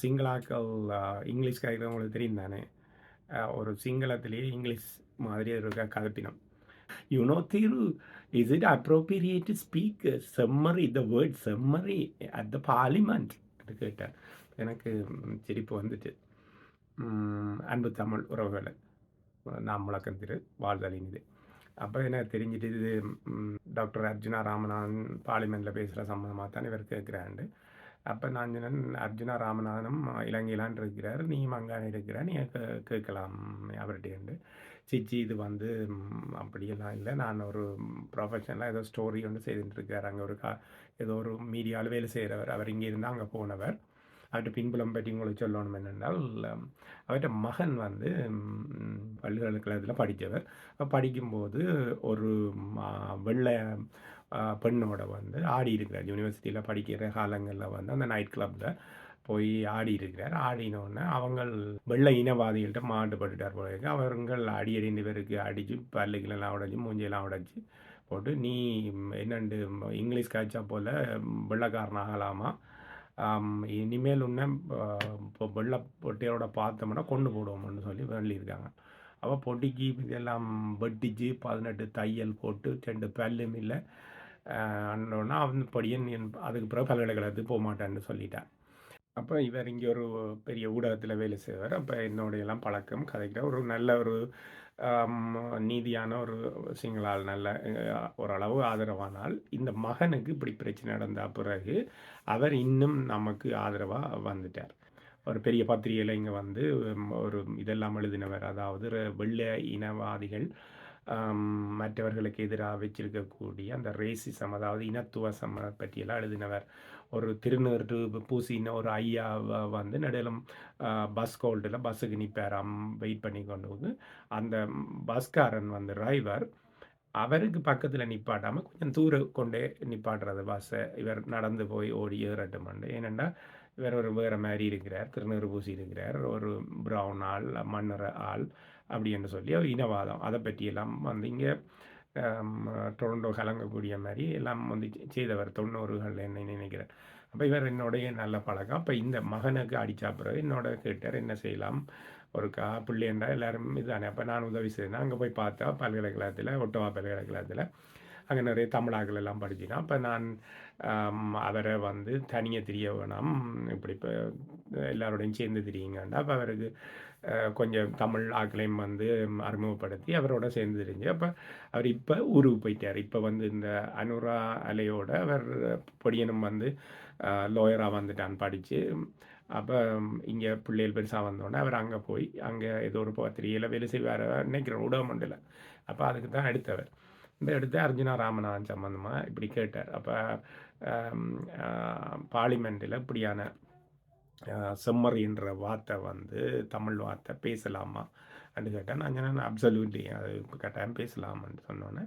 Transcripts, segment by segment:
சிங்களாக்கள் English கதைக்கிறவங்களுக்கு தெரியும் தானே? ஒரு சிங்களத்திலேயே இங்கிலீஷ் மாதிரி இருக்க கதப்பினம். You know there is it appropriate speak summary the word summary at the parliament கேட்டார். எனக்கு சிரிப்பு வந்துட்டு. அன்பு தமிழ் உறவுகளை நாம் முழக்கம் திரு வாழ்தலின் அப்போ என்ன தெரிஞ்சிட்டு இது டாக்டர் அர்ஜுனா ராமநாதன் பார்லிமெண்ட்டில் பேசுகிற சம்மந்தமாக தான் இவர் கேட்குறாண்டு அப்போ நான் சொன்னேன் அர்ஜுனா ராமநாதனும் இலங்கையிலான் இருக்கிறார் நீ மங்கான இருக்கிற நீ கேட்கலாம் அவர்கிட்ட சிச்சி இது வந்து அப்படியெல்லாம் இல்லை. நான் ஒரு ப்ரொஃபஷனலாக ஏதோ ஸ்டோரி ஒன்று செய்துட்டு இருக்கார் அங்கே ஒரு கா ஏதோ ஒரு மீடியாவில் வேலை செய்கிறவர். அவர் இங்கே இருந்தால் அங்கே போனவர். அவர்கிட்ட பின்புலம் பற்றி உங்களுக்கு சொல்லணும் என்னென்றால் அவர்கிட்ட மகன் வந்து பல்கலைக்கழகத்தில் படித்தவர். படிக்கும்போது ஒரு வெள்ளை பெண்ணோட வந்து ஆடி இருக்கிறார். யூனிவர்சிட்டியில் படிக்கிற காலங்களில் வந்து அந்த நைட் கிளப்பில் போய் ஆடி இருக்கிறார். ஆடினோடனே அவங்கள் வெள்ளை இனவாதிகள்கிட்ட மாட்டுப்பட்டுட்டார் போல இருக்கு. அவர்கள் அடி ரெண்டு பேருக்கு அடித்து பல்லுகளெல்லாம் உடைச்சி மூஞ்சியெல்லாம் உடைச்சி போட்டு நீ என்னண்டு இங்கிலீஷ் காய்ச்சா போல் வெள்ளக்காரன் ஆகலாமா? இனிமேல் உன்ன இப்போ வெள்ளை பொட்டியோட பார்த்தோம்னா கொண்டு போடுவோம்னு சொல்லி சொல்லியிருக்காங்க. அப்போ பொட்டிக்கு இதெல்லாம் வெட்டிச்சு பதினெட்டு தையல் போட்டு ரெண்டு பல்லும் இல்லை அண்ணோன்னா அவன் படியன் அதுக்கு பிறகு பல்கலைக்கழகத்துக்கு போக மாட்டேன்னு சொல்லிட்டேன். அப்போ இவர் இங்கே ஒரு பெரிய ஊடகத்தில் வேலை செய்வார். அப்போ என்னோடையெல்லாம் பழக்கம் கதைக்கிற ஒரு நல்ல ஒரு நீதியான ஒரு சிங்களால் நல்ல ஓரளவு ஆதரவானால் இந்த மகனுக்கு இப்படி பிரச்சனை நடந்த பிறகு அவர் இன்னும் நமக்கு ஆதரவாக வந்துட்டார். ஒரு பெரிய பத்திரிகையில் இங்கே வந்து ஒரு இதெல்லாம் எழுதினவர். அதாவது வெள்ளை இனவாதிகள் மற்றவர்களுக்கு எதிராக வச்சிருக்கக்கூடிய அந்த ரேசிசம் அதாவது இனத்துவ சம பற்றியெல்லாம் எழுதினவர். ஒரு திருநூறு பூசின ஒரு ஐயா வந்து நடுவிலும் பஸ் கோல்டில் பஸ்ஸுக்கு நிற்பாராம் வெயிட் பண்ணி கொண்டு வந்து அந்த பஸ்காரன் வந்து டிரைவர் அவருக்கு பக்கத்தில் நிப்பாட்டாமல் கொஞ்சம் தூரம் கொண்டே நிப்பாட்டுறது பஸ்ஸை இவர் நடந்து போய் ஓடி ஏறட்டுமாண்டு ஏனெண்டா இவர் ஒரு வேறு மாதிரி இருக்கிறார் திருநூறு பூசி இருக்கிறார் ஒரு ப்ரௌன் ஆள் மன்னர் ஆள். அப்படி என்று சொல்லி இனவாதம். அதை பற்றியெல்லாம் வந்து இங்கே டொரண்டோ கலங்கக்கூடிய மாதிரி எல்லாம் வந்து செய்தவர் தொண்ணூறுகள் என்ன நினைக்கிறேன் அப்போ இவர் என்னுடைய நல்ல பழக்கம். அப்போ இந்த மகனுக்கு அடித்தா பிறகு என்னோட கேட்டார் என்ன செய்யலாம்? ஒரு கா பிள்ளைன்றா எல்லோரும் இதுதானே. அப்போ நான் உதவி செய்தேன். அங்கே போய் பார்த்தா பல்கலைக்கழகத்தில் ஒட்டவா பல்கலைக்கழகத்தில் அங்கே நிறைய தமிழாக்கள் எல்லாம் படிச்சினா அப்போ நான் அவரை வந்து தனியாக தெரிய வேணாம். இப்படி இப்போ எல்லாரோடையும் சேர்ந்து தெரியுங்கண்டா அப்போ அவருக்கு கொஞ்சம் தமிழ் ஆக்களையும் வந்து அறிமுகப்படுத்தி அவரோட சேர்ந்து தெரிஞ்சு அப்போ அவர் இப்போ ஊருக்கு போயிட்டார். இப்போ வந்து இந்த அனுரா அலையோட அவர் பொடியனும் வந்து லோயராக வந்துட்டான் படித்து அப்போ இங்கே பிள்ளைகள் பெருசாக வந்தோடனே அவர் அங்கே போய் அங்கே ஏதோ ஒரு பத்திரிகையில் வேலை செய்வார் நினைக்கிற மண்டல அப்போ அதுக்கு தான் எடுத்தவர் இந்த எடுத்து அர்ஜுனா ராமநாதன் சம்மந்தமாக இப்படி கேட்டார். அப்போ பார்லிமெண்ட்டில் இப்படியான செம்மறி என்ற வார்த்தை வந்து தமிழ் வார்த்தை பேசலாமா அப்படின்னு கேட்டேன் நான் சொன்னேன் அப்சல்யூட்லி அது கட்டாயம் பேசலாமான்னு சொன்னோன்னே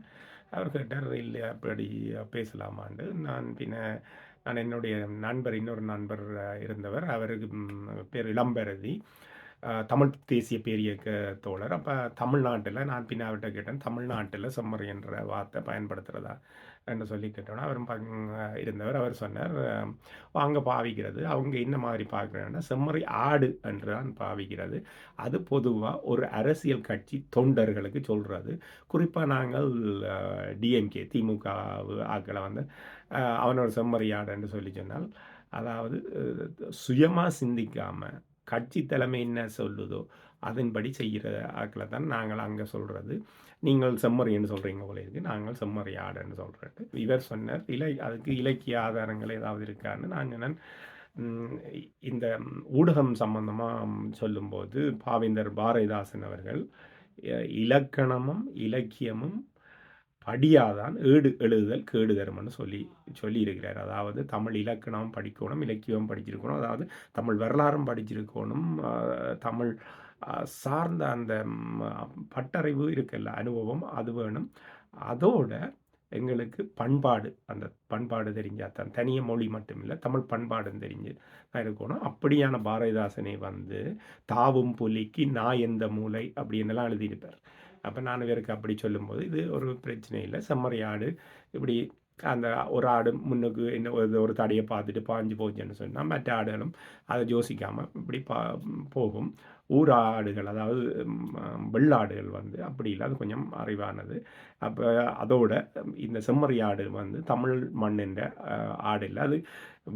அவர் கேட்டார் இல்லை அப்படி பேசலாமான்னு நான் பின்ன நான் என்னுடைய நண்பர் இன்னொரு நண்பர் இருந்தவர். அவருக்கு பேர் இளம்பெருதி. தமிழ் தேசிய பேரியக்க தோழர். அப்போ தமிழ்நாட்டில் நான் பின்ன அவர்கிட்ட கேட்டேன் தமிழ்நாட்டில் செம்மறி என்ற வார்த்தை பயன்படுத்துகிறதா என்று சொல்லி கேட்டோன்னா அவர் இருந்தவர். அவர் சொன்னார் அங்கே பாவிக்கிறது அவங்க என்ன மாதிரி பார்க்குறாங்கன்னா செம்மறி ஆடு என்று தான் பாவிக்கிறது. அது பொதுவாக ஒரு அரசியல் கட்சி தொண்டர்களுக்கு சொல்கிறது குறிப்பாக நாங்கள் டிஎம்கே திமுக ஆக்களை வந்து அவனோட செம்மறி ஆடு என்று சொல்லி சொன்னால் அதாவது சுயமாக சிந்திக்காமல் கட்சி தலைமை என்ன சொல்லுதோ அதன்படி செய்கிற ஆக்களை தான் நாங்கள் அங்கே சொல்கிறது நீங்கள் செம்மறின்னு சொல்கிறீங்க போல இருக்குது நாங்கள் செம்மறி ஆடுன்னு சொல்கிறது இவர் சொன்னார் இலை அதுக்கு இலக்கிய ஆதாரங்கள் ஏதாவது இருக்கான்னு நான் சொன்னேன். இந்த ஊடகம் சம்பந்தமாக சொல்லும்போது பாவேந்தர் பாரதிதாசன் அவர்கள் இலக்கணமும் இலக்கியமும் படியாதான் ஏடு எழுதுதல் கேடு தரும்னு சொல்லி சொல்லியிருக்கிறார். அதாவது தமிழ் இலக்கணம் படிக்கணும் இலக்கியம் படிச்சிருக்கணும் அதாவது தமிழ் வரலாறும் படிச்சிருக்கணும் தமிழ் சார்ந்த அந்த பட்டறிவு இருக்குல்ல அனுபவம் அது வேணும். அதோட எங்களுக்கு பண்பாடு அந்த பண்பாடு தெரிஞ்சால் தான் தனிய மொழி மட்டும் இல்லை தமிழ் பண்பாடும் தெரிஞ்சு இருக்கணும். அப்படியான பாரதிதாசனை வந்து தாவும் புலிக்கு நான் எந்த மூளை அப்படின்னுலாம் எழுதியிருப்பார். அப்போ நான் இவருக்கு அப்படி சொல்லும்போது இது ஒரு பிரச்சனை இல்லை. செம்மறியாடு இப்படி அந்த ஒரு ஆடு முன்னுக்கு என்ன ஒரு ஒரு தடையை பார்த்துட்டு பாஞ்சு போச்சுன்னு சொன்னால் மற்ற ஆடுகளும் அதை யோசிக்காமல் இப்படி பா போகும். ஊர் ஆடுகள் அதாவது வெள்ளாடுகள் வந்து அப்படி இல்லை அது கொஞ்சம் அறிவானது. அப்போ அதோட இந்த செம்மறி ஆடு வந்து தமிழ் மண்ணின்ற ஆடு இல்லை. அது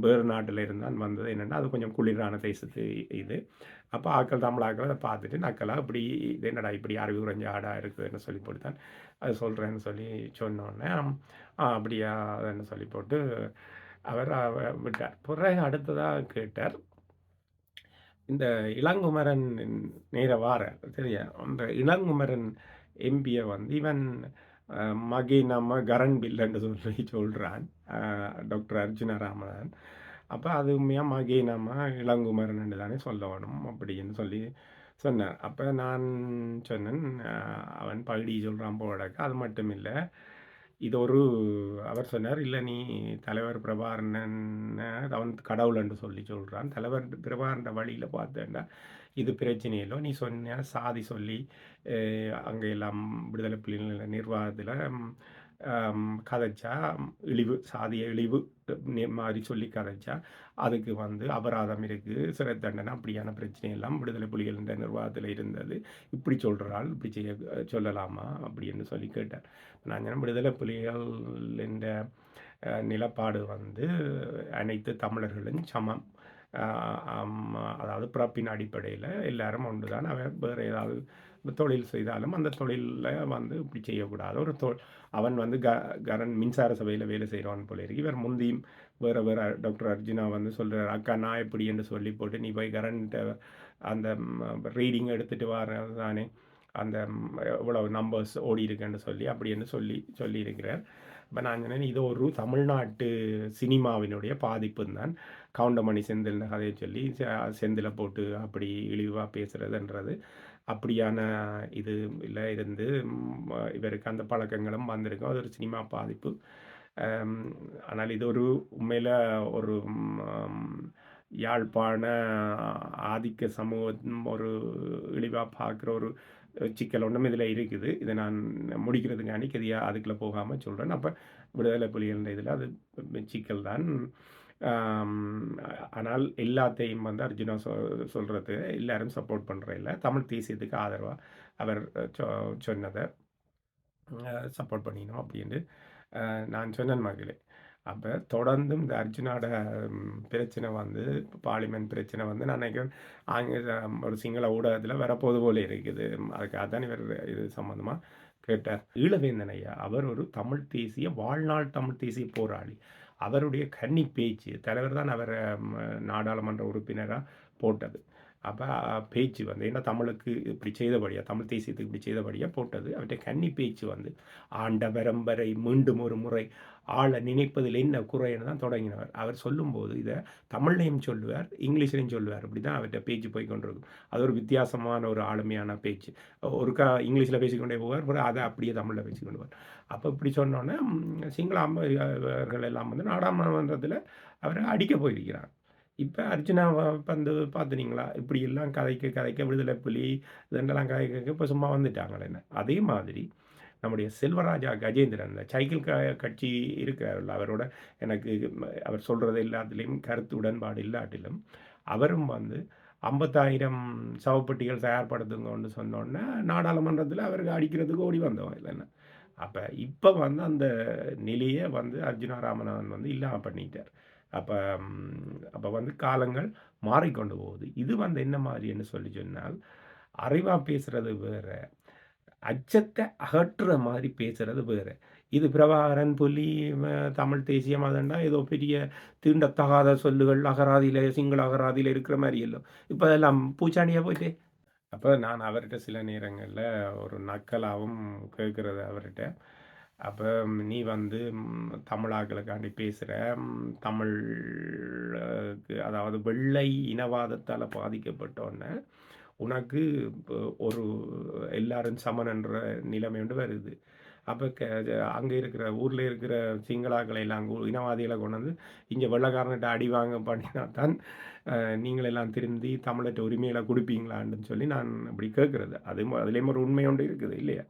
வேறு நாட்டில் இருந்தால் வந்தது என்னென்னா அது கொஞ்சம் குளிரான தேசத்து இது. அப்போ ஆக்கள் தமிழ் ஆக்கள் அதை பார்த்துட்டு நக்கலாக இப்படி இது என்னடா இப்படி அறிவு குறைஞ்ச ஆடாக இருக்குதுன்னு சொல்லி போட்டு தான் அது சொல்கிறேன்னு சொல்லி சொன்னோன்னே அப்படியா? அதுன்னு சொல்லி போட்டு அவர் விட்டார். பிறகு அடுத்ததாக கேட்டார் இந்த இளங்குமரன் நேர வார சரியா? அந்த இளங்குமரன் எம்பியை வந்து இவன் மகி நம்ம கரண் பில்லுன்னு சொல்லி சொல்கிறான் டாக்டர் அர்ஜுன ராமன் அப்போ அது உண்மையாக மகி நம்ம இளங்குமரன் தானே சொல்லணும் அப்படின்னு சொல்லி சொன்னார். அப்போ நான் சொன்னேன் அவன் பகுடி சொல்கிறான் போடக்கு அது மட்டும் இல்லை இது ஒரு அவர் சொன்னார் இல்லை நீ தலைவர் பிரபாரணன் அவன் கடவுள் என்று சொல்லி சொல்கிறான் தலைவர் பிரபாரண்ட வழியில் பார்த்தேன்னா இது பிரச்சனை இல்லை. நீ சொன்ன சாதி சொல்லி அங்கே எல்லாம் விடுதலை புலிகள் நிர்வாகத்தில் கதைச்சா இழிவு சாதிய இழிவு மாதிரி சொல்லி கதைச்சா அதுக்கு வந்து அபராதம் இருக்குது சிறை தண்டனை அப்படியான பிரச்சனை எல்லாம் விடுதலை புலிகள் என்ற நிர்வாகத்தில் இருந்தது. இப்படி சொல்கிறாள் இப்படி செய்ய சொல்லலாமா அப்படின்னு சொல்லி கேட்டார். நான் விடுதலை புலிகள் என்ற நிலப்பாடு வந்து அனைத்து தமிழர்களும் சமம். அதாவது பிறப்பின் அடிப்படையில் எல்லாரும் ஒன்று தான் அவன் வேறு ஏதாவது தொழில் செய்தாலும் அந்த தொழிலில் வந்து இப்படி செய்யக்கூடாது. ஒரு தொ அவன் வந்து க கரண் மின்சார சபையில் வேலை செய்கிறான் போல இருக்கு. இவர் முந்தியும் வேறு வேறு டாக்டர் அர்ஜுனா வந்து சொல்கிறார் அக்கா நான் எப்படி என்று சொல்லி போட்டு நீ போய் கரண்ட்டை அந்த ரீடிங் எடுத்துகிட்டு வர தானே அந்த இவ்வளோ நம்பர்ஸ் ஓடி இருக்குன்னு சொல்லி அப்படின்னு சொல்லி சொல்லியிருக்கிறார். இப்போ நான் சொன்னேன் இது ஒரு தமிழ்நாட்டு சினிமாவினுடைய பாதிப்பு தான். கவுண்டமணி செந்தில்னு கதையை சொல்லி செந்தில போட்டு அப்படி இழிவாக பேசுகிறதுன்றது அப்படியான இது இல்லை இருந்து இவருக்கு அந்த பழக்கங்களும் வந்திருக்கும். அது ஒரு சினிமா பாதிப்பு. ஆனால் இது ஒரு உண்மையில் ஒரு யாழ்ப்பாண ஆதிக்க சமூகம் ஒரு இழிவாக பார்க்குற ஒரு சிக்கல் ஒன்றும் இதில் இருக்குது. இதை நான் முடிக்கிறதுக்காண்டி கதியாக அதுக்குள்ளே போகாமல் சொல்கிறேன் அப்போ விடுதலை புலிகள் இதில் அது சிக்கல் தான் ஆனால் எல்லாத்தையும் வந்து அர்ஜுனா சொ சொல்கிறது எல்லாரும் சப்போர்ட் பண்ணுற இல்லை. தமிழ் தேசியத்துக்கு ஆதரவாக அவர் சொ சொன்னதை சப்போர்ட் பண்ணிக்கணும் அப்படின்ட்டு நான் சொன்னேன் மகளே. அப்போ தொடர்ந்தும் இந்த அர்ஜுனோட பிரச்சனை வந்து பார்லிமெண்ட் பிரச்சனை வந்து நான் நினைக்கிறேன் ஆங்கில ஒரு சிங்கள ஊடகத்தில் வரப்போது போல இருக்குது. அதுக்காக தான் இவர் இது சம்மந்தமாக கேட்டார். ஈழவேந்தன் ஐயா அவர் ஒரு தமிழ் தேசிய வாழ்நாள் தமிழ் தேசிய போராளி. அவருடைய கன்னி பேச்சு தலைவர் தான் அவரை நாடாளுமன்ற உறுப்பினராக போட்டது. அப்போ பேச்சு வந்து ஏன்னா தமிழுக்கு இப்படி செய்தபடியாக தமிழ் தேசியத்துக்கு இப்படி செய்தபடியாக போட்டது. அவற்றை கன்னி பேச்சு வந்து ஆண்ட பரம்பரை மீண்டும் ஒரு முறை ஆளை நினைப்பதில் என்ன குறைன்னு தான் தொடங்கினவர். அவர் சொல்லும்போது இதை தமிழ்லையும் சொல்லுவார் இங்கிலீஷ்லையும் சொல்லுவார். அப்படி தான் அவர்கிட்ட பேச்சு போய் கொண்டிருக்கும். அது ஒரு வித்தியாசமான ஒரு ஆளுமையான பேச்சு. ஒருக்கா இங்கிலீஷில் பேசிக்கொண்டே போவார் அப்புறம் அதை அப்படியே தமிழில் பேசிக்கொண்டு போவார். அப்போ இப்படி சொன்னோன்னே சிங்கள அம்மர்கள் எல்லாம் வந்து நாடாளுமன்றத்தில் அவரை அடிக்க போயிருக்கிறார். இப்போ அர்ஜுனா வந்து பார்த்துனீங்களா இப்படி எல்லாம் கதைக்க கதைக்க விடுதலை புலி இதெல்லாம் கதைக்க இப்போ சும்மா வந்துட்டாங்களே என்ன? அதே மாதிரி நம்முடைய செல்வராஜா கஜேந்திரன் இந்த சைக்கிள் க கட்சி இருக்கிறார்கள் அவரோட எனக்கு அவர் சொல்கிறது எல்லாத்துலேயும் கருத்து உடன்பாடு இல்லாட்டிலும் அவரும் வந்து ஐம்பத்தாயிரம் சவப்பட்டிகள் தயார்படுத்துங்கன்னு சொன்னோன்னே நாடாளுமன்றத்தில் அவருக்கு அடிக்கிறதுக்கு ஓடி வந்தோம் இல்லைன்னா அப்போ இப்போ வந்து அந்த நிலையை வந்து அர்ஜுனா ராமநாதன் வந்து இல்லாமல் பண்ணிட்டார். அப்போ அப்போ வந்து காலங்கள் மாறிக்கொண்டு போகுது. இது வந்து என்ன மாதிரின்னு சொல்லி சொன்னால் அறிவாக பேசுகிறது வேறு அச்சத்தை அகற்றுற மாதிரி பேசுகிறது வேறு. இது பிரபாகரன் புலி தமிழ் தேசியம் அதண்டா ஏதோ பெரிய தீண்டத்தகாத சொல்லுகள் அகராதியில் சிங்கள அகராதியில் இருக்கிற மாதிரி இல்லை இப்போ அதெல்லாம் பூச்சாண்டியாக போயிட்டே. அப்போ நான் அவர்கிட்ட சில நேரங்களில் ஒரு நக்கலாகவும் கேட்குறது அவர்கிட்ட. அப்போ நீ வந்து தமிழாக்களுக்காண்டி பேசுகிற தமிழுக்கு அதாவது வெள்ளை இனவாதத்தால் பாதிக்கப்பட்டோன்னே உனக்கு ஒரு எல்லாரும் சமனன்ற நிலைமை ஒன்று வருது. அப்போ க அங்கே இருக்கிற ஊரில் இருக்கிற சிங்களாக்களை எல்லாம் இனவாதிகளை கொண்டு வந்து இங்கே வெள்ளக்காரன்கிட்ட அடி வாங்க பண்ணினா தான் நீங்களெல்லாம் திருந்தி தமிழற்ற உரிமையில கொடுப்பீங்களான்னு சொல்லி நான் அப்படி கேட்குறது அது அதுலேயும் ஒரு உண்மை ஒன்று இருக்குது இல்லையா?